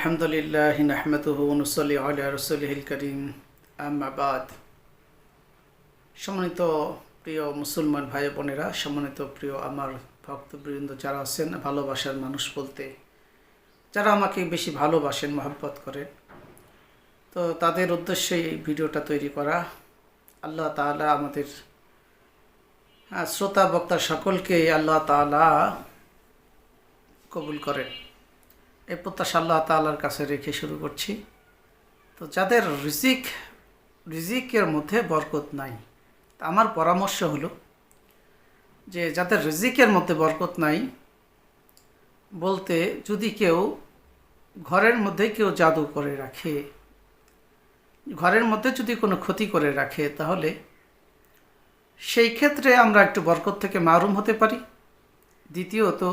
الحمد لله نحمده ونصلي على رسوله الكريم أما بعد সম্মানিত প্রিয় মুসলমান ভাই বোনেরা সম্মানিত প্রিয় আমার ভক্তবৃন্দ যারা আছেন ভালোবাসার মানুষ বলতে যারা আমাকে বেশি ভালোবাসেন মহব্বত করেন তো তাদের উদ্দেশ্যে এই ভিডিওটা তৈরি করা আল্লাহ তাআলা আমাদের হ্যাঁ, শ্রোতা বক্তা সকলকে আল্লাহ তাআলা কবুল করেন এই প্রত্যাশা আল্লাহ তাআলার কাছে রেখে শুরু করছি। তো যাদের রিজিক, রিজিকের মধ্যে বরকত নাই, তা আমার পরামর্শ হলো যে যাদের রিজিকের মধ্যে বরকত নাই, বলতে যদি কেউ ঘরের মধ্যে কেউ জাদু করে রাখে, ঘরের মধ্যে যদি কোনো ক্ষতি করে রাখে, তাহলে সেই ক্ষেত্রে আমরা একটু বরকত থেকে মারুম হতে পারি। দ্বিতীয়ত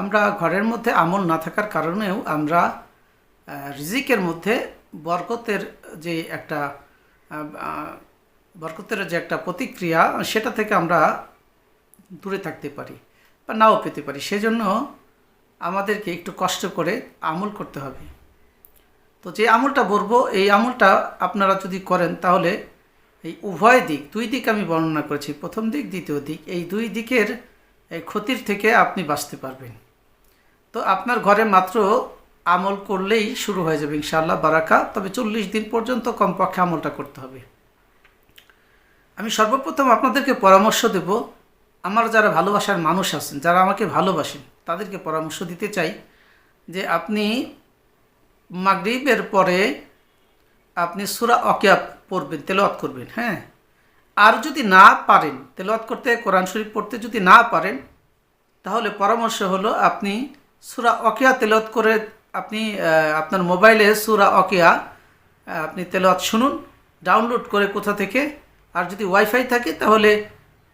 আমরা ঘরের মধ্যে আমল না থাকার কারণেও আমরা রিজিকের মধ্যে বরকতের যে একটা বরকতের যে একটা প্রতিক্রিয়া, সেটা থেকে আমরা দূরে থাকতে পারি বা নাও পেতে পারি। সেজন্য আমাদেরকে একটু কষ্ট করে আমল করতে হবে। তো যে আমলটা বলব, এই আমলটা আপনারা যদি করেন, তাহলে এই উভয় দিক, দুই দিক আমি বর্ণনা করেছি। প্রথম দিক, দ্বিতীয় দিক। এই দুই দিকের এই ক্ষতির থেকে আপনি বাঁচতে পারবেন। তো আপনার ঘরে মাত্র আমল করলেই শুরু হয়ে যাবে ইনশাআল্লাহ বারাকা, তবে চল্লিশ দিন পর্যন্ত কমপক্ষে আমলটা করতে হবে। আমি সর্বপ্রথম আপনাদেরকে পরামর্শ দেব, আমার যারা ভালোবাসার মানুষ আছেন, যারা আমাকে ভালোবাসেন, তাদেরকে পরামর্শ দিতে চাই যে আপনি মাগরিবের পরে আপনি সুরা অকিয়া পড়বেন, তেলাওয়াত করবেন হ্যাঁ? আর যদি না পারেন, তেলাওয়াত করতে, কোরআন শরীফ পড়তে যদি না পারেন, তাহলে পরামর্শ হলো আপনি সুরা অকিয়া তেলাওয়াত করে আপনি আপনার মোবাইলে সুরা অকিয়া আপনি তেলাওয়াত শুনুন, ডাউনলোড করে কোথা থেকে। আর যদি ওয়াইফাই থাকে, তাহলে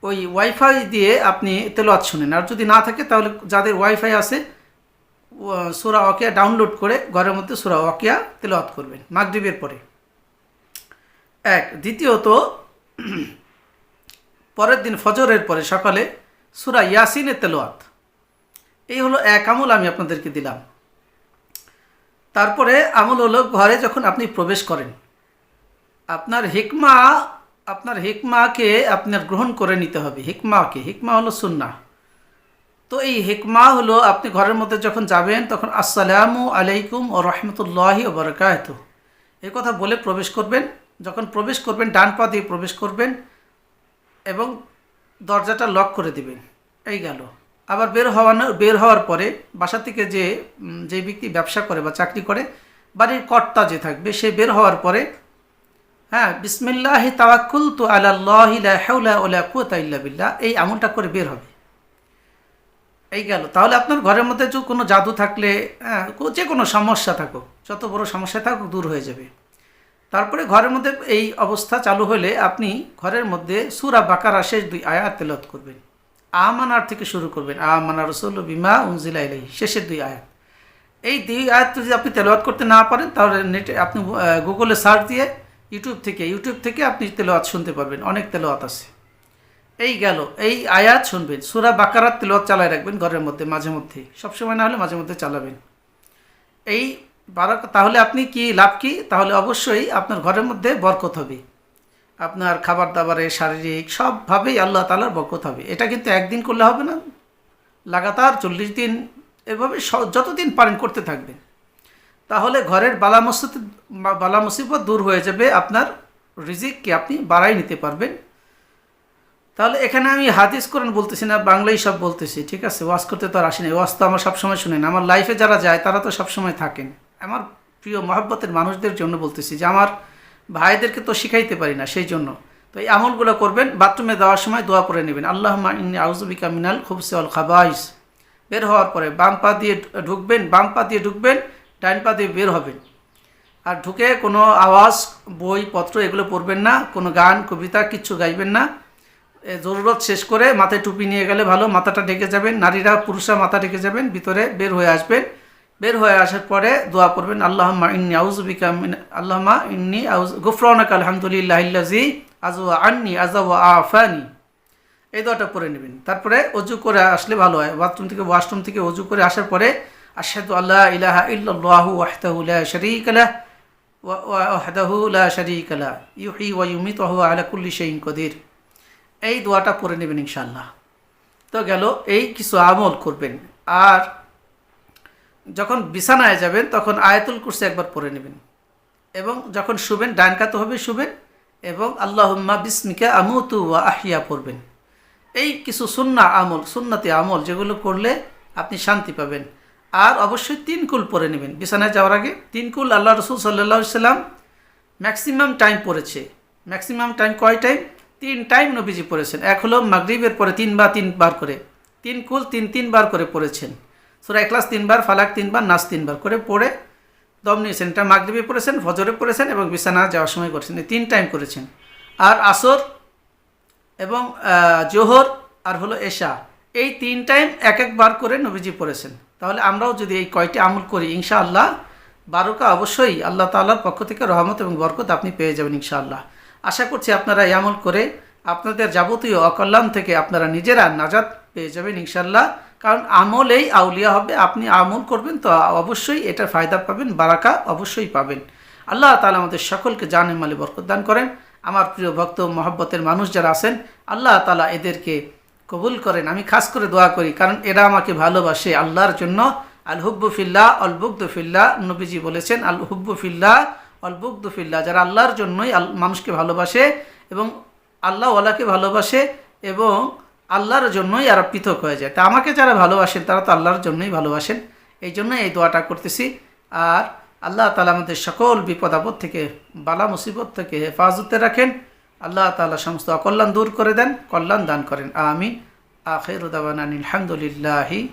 ওই ওয়াইফাই দিয়ে আপনি তেলাওয়াত শুনেন। আর যদি না থাকে, তাহলে যাদের ওয়াইফাই আছে সুরা ওয়াকিয়া ডাউনলোড করে ঘরের মধ্যে সুরা ওয়াকিয়া তেলাওয়াত করবেন, মাগরিবের পরে। এক, দ্বিতীয়ত পরের দিন ফজরের পরে সকালে সুরা ইয়াসিনের তেলোয়াত এই হলো এক আমল আমি আপনাদেরকে দিলাম। তারপরে আমল হলো ঘরে যখন আপনি প্রবেশ করেন, আপনার হিকমা, আপনার হিকমাকে আপনার গ্রহণ করে নিতে হবে। হিকমাকে, হিকমা হলো সুন্না তো এই হিকমা হলো আপনি ঘরের মধ্যে যখন যাবেন, তখন আসসালামু আলাইকুম ও রহমতুল্লাহি ও বরকাত এই কথা বলে প্রবেশ করবেন। যখন প্রবেশ করবেন, ডান পা দিয়ে প্রবেশ করবেন এবং দরজাটা লক করে দিবেন। এই গেল। আবার বের হওয়ানো, বের হওয়ার পরে বাসা থেকে যে যে ব্যক্তি ব্যবসা করে বা চাকরি করে, বাড়ির কর্তা যে থাকবে, সে বের হওয়ার পরে হ্যাঁ বিসমিল্লাহ তাওয়াক্কুল তো আল্লাহ বিল্লাহ, এই আমলটা করে বের হবে। এই গেল। তাহলে আপনার ঘরের মধ্যে যে কোনো জাদু থাকলে হ্যাঁ যে কোনো সমস্যা থাকুক, যত বড় সমস্যা থাকুক, দূর হয়ে যাবে। তারপরে ঘরের মধ্যে এই অবস্থা চালু হলে আপনি ঘরের মধ্যে সুরা বাকারা শেষ দুই আয়াত তেলত করবেন। আমানার থেকে শুরু করবেন। আমানা রসুল বিমা উনজিলা ইলাই শেষের দুই আয়াত। এই দুই আয়াত যদি আপনি তেলাওয়াত করতে না পারেন, তাহলে নেটে আপনি গুগলে সার্চ দিয়ে ইউটিউব থেকে ইউটিউব থেকে আপনি তেলাওয়াত শুনতে পারবেন। অনেক তেলাওয়াত আছে। এই গেল। এই আয়াত শুনবেন। সুরা বাকারাত তেলাওয়াত চালায় রাখবেন ঘরের মধ্যে, মাঝে মধ্যে। সবসময় না হলে মাঝে মধ্যে চালাবেন। এই বারাক তাহলে আপনি কি লাভ কি? তাহলে অবশ্যই আপনার ঘরের মধ্যে বরকত হবে। আপনার খাবার দাবারে শারীরিক সবভাবেই আল্লাহ তালার বরকত হবে। এটা কিন্তু একদিন করলে হবে না। লাগাতার চল্লিশ দিন এভাবে যতদিন পারেন করতে থাকবেন। তাহলে ঘরের বালা মুসিবত বালা মুসিবত দূর হয়ে যাবে। আপনার রিজিককে আপনি বাড়াই নিতে পারবেন। তাহলে এখানে আমি হাদিস কোরআন বলতেছি না বাংলাই সব বলতেছি। ঠিক আছে? ওয়াজ করতে তো আর আসি না ওয়াজ তো আমার সবসময় শুনেন। আমার লাইফে যারা যায়, তারা তো সবসময় থাকেন। আমার প্রিয় মহাব্বতের মানুষদের জন্য বলতেছি যে আমার ভাইদেরকে তো শিখাইতে পারি না সেই জন্য। তো এই আমলগুলো করবেন, বাথরুমে দেওয়ার সময় দোয়া পরে নেবেন। আল্লাহ আউজুবিকা মিনাল খুবসে অল খাবাইস। বের হওয়ার পরে বাম পা দিয়ে ঢুকবেন, বাম পা দিয়ে ঢুকবেন ডাইন পা দিয়ে বের হবেন। আর ঢুকে কোনো আওয়াজ, বই, পত্র এগুলো পড়বেন না, কোনো গান, কবিতা কিচ্ছু গাইবেন না। জরুরত শেষ করে মাথায় টুপি নিয়ে গেলে ভালো, মাথাটা ঢেকে যাবেন, নারীরা, পুরুষরা মাথা ঢেকে যাবেন, ভিতরে বের হয়ে আসবেন। বের হয়ে আসার পরে দোয়া করবেন আল্লাহমা ইন্নি আউজুবিকা আল্লাহমা ইন্নি আউজ গুফরানাক আলহামদুলিল্লাহ ইল্লাজি আজওয়া আন্নি আজাওয়া আফানি এই দোয়াটা পরে নেবেন। তারপরে অজু করে আসলে ভালো হয়। বাথরুম থেকে, ওয়াশরুম থেকে অজু করে আসার পরে আশহাদু আল্লাহ ইলাহা ইল্লাল্লাহু ওয়াহদাহু লা শারীকা লাহ ওয়া ওয়াহদাহু লা শারীকা লাহ। ইউহয়ি ওয়া ইউমীতু ওয়া আলা কুল্লি শাইইন কদির। এই দোয়াটা পড়ে নেবেন ইনশাআল্লাহ। তো গেল, এই কিছু আমল করবেন। আর যখন বিছানায় যাবেন, তখন আয়াতুল কুরসি একবার পড়ে নেবেন। এবং যখন শুবেন, ডান কাতে হবে শুবেন এবং আল্লাহুম্মা বিসমিকা আমুতু ওয়া আহিয়া পড়বেন। এই কিছু সুন্না আমল, সুন্নাতি আমল যেগুলো করলে আপনি শান্তি পাবেন। আর অবশ্যই তিন কুল পরে নেবেন। বিছানায় যাওয়ার আগে তিন কুল আল্লাহ রসুল সাল্লাহ সাল্লাম ম্যাক্সিমাম টাইম পড়েছে। ম্যাক্সিমাম টাইম কয় টাইম? তিন টাইম নবীজি পড়েছেন। এক হলো মাগরিবের পরে তিন তিনবার তিনবার করে। তিন কুল তিন তিনবার করে পড়েছেন। সুরা ক্লাস তিনবার, ফালাক তিনবার নাচ তিনবার করে পড়ে দম নিয়েছেন এটা মাগরিবে পড়েছেন, ফজরে পড়েছেন এবং বিছানা যাওয়ার সময় করেছেন। তিন টাইম করেছেন। আর আসর এবং জোহর আর হলো এশা, এই তিন টাইম এক একবার করে নবীজি পড়েছেন। তাহলে আমরাও যদি এই কয়টি আমল করি, ইনশাআল্লাহ, বারোকা অবশ্যই আল্লাহ তাআলার পক্ষ থেকে রহমত এবং বরকত আপনি পেয়ে যাবেন ইনশাআল্লাহ। আশা করছি আপনারা এই আমল করে আপনাদের যাবতীয় অকল্যাণ থেকে আপনারা নিজেরা নাজাদ পেয়ে যাবেন ইনশাআল্লাহ। কারণ আমলেই আউলিয়া হবে, আপনি আমল করবেন তো অবশ্যই এটার ফায়দা পাবেন, বারাকা অবশ্যই পাবেন। আল্লাহ তালা আমাদের সকলকে জানে মালি বরকত দান করেন। আমার প্রিয় ভক্ত মহব্বতের মানুষ যারা আছেন, আল্লাহ তালা এদেরকে কবুল করেন। আমি খাস করে দোয়া করি, কারণ এরা আমাকে ভালোবাসে আল্লাহর জন্য। আল হুব্বুফিল্লাহ অল বুকদুফিল্লাহ নবীজি বলেছেন আল হুব্বুফিল্লাহ বুকদুফিল্লাহ যারা আল্লাহর জন্যই মানুষকে ভালোবাসে এবং আল্লাহ ওয়ালাকে ভালোবাসে এবং আল্লাহর জন্যই এরা পৃথক হয়ে যায়। তা আমাকে যারা ভালোবাসেন, তারা তো আল্লাহর জন্যই ভালোবাসেন। এই জন্য এই দোয়াটা করতেছি। আর আল্লাহ তালা আমাদের সকল বিপদ আপদ থেকে, বালা মুসিবত থেকে হেফাজতে রাখেন। আল্লাহ তালা সমস্ত অকল্যাণ দূর করে দেন, কল্যাণ দান করেন। আমি আখের উদাবান আলহামদুলিল্লাহি